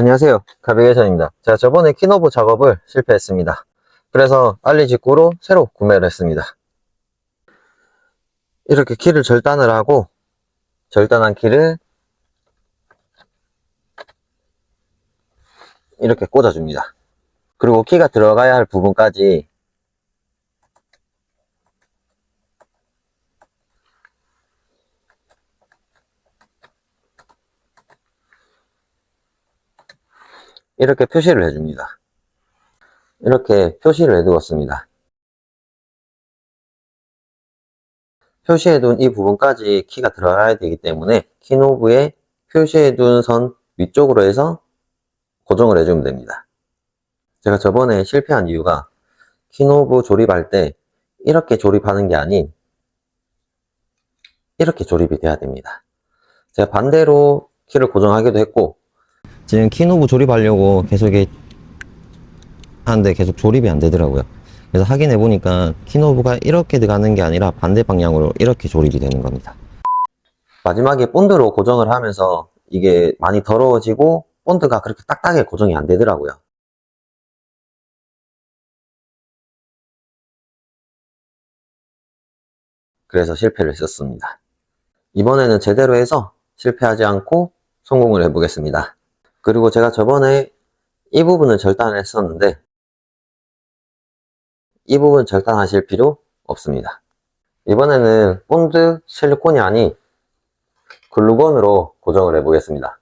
안녕하세요. 가비게이션입니다. 제가 저번에 키노브 작업을 실패했습니다. 그래서 알리 직구로 새로 구매를 했습니다. 이렇게 키를 절단을 하고 절단한 키를 이렇게 꽂아줍니다. 그리고 키가 들어가야 할 부분까지 이렇게 표시를 해줍니다. 이렇게 표시를 해두었습니다. 표시해둔 이 부분까지 키가 들어가야 되기 때문에 키노브에 표시해둔 선 위쪽으로 해서 고정을 해주면 됩니다. 제가 저번에 실패한 이유가 키노브 조립할 때 이렇게 조립하는 게 아닌 이렇게 조립이 돼야 됩니다. 제가 반대로 키를 고정하기도 했고 지금 키노브 조립하려고 계속 하는데 계속 조립이 안 되더라고요. 그래서 확인해 보니까 키노브가 이렇게 들어가는 게 아니라 반대 방향으로 이렇게 조립이 되는 겁니다. 마지막에 본드로 고정을 하면서 이게 많이 더러워지고 본드가 그렇게 딱딱하게 고정이 안 되더라고요. 그래서 실패를 했었습니다. 이번에는 제대로 해서 실패하지 않고 성공을 해보겠습니다. 그리고 제가 저번에 이 부분을 절단을 했었는데 이 부분 절단하실 필요 없습니다. 이번에는 본드 실리콘이 아닌 글루건으로 고정을 해보겠습니다.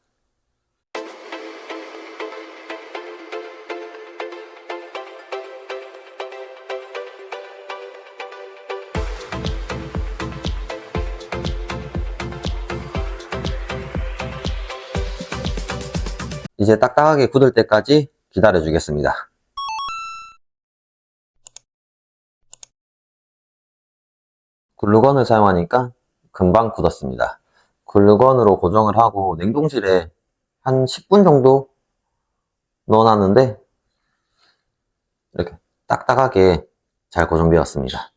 이제 딱딱하게 굳을 때까지 기다려 주겠습니다. 글루건을 사용하니까 금방 굳었습니다. 글루건으로 고정을 하고 냉동실에 한 10분 정도 넣어놨는데 이렇게 딱딱하게 잘 고정되었습니다.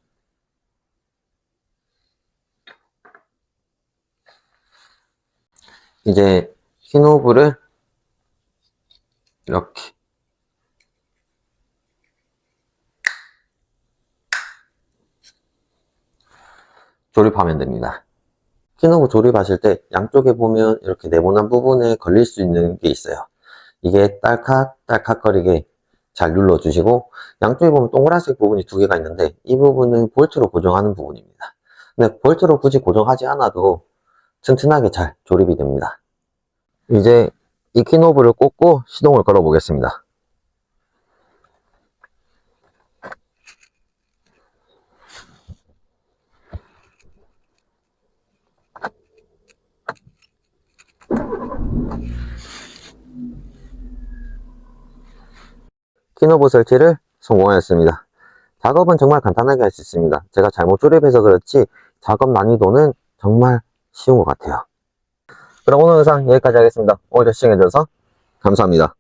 이제 흰호브를 이렇게 조립하면 됩니다. 키노브 조립하실 때 양쪽에 보면 이렇게 네모난 부분에 걸릴 수 있는 게 있어요. 이게 딸칵 딸칵거리게 잘 눌러주시고 양쪽에 보면 동그란색 부분이 두 개가 있는데 이 부분은 볼트로 고정하는 부분입니다. 근데 볼트로 굳이 고정하지 않아도 튼튼하게 잘 조립이 됩니다. 이제 이 키노브를 꽂고 시동을 걸어 보겠습니다. 키노브 설치를 성공하였습니다. 작업은 정말 간단하게 할 수 있습니다. 제가 잘못 조립해서 그렇지 작업 난이도는 정말 쉬운 것 같아요. 그럼 오늘 영상 여기까지 하겠습니다. 오늘 시청해주셔서 감사합니다.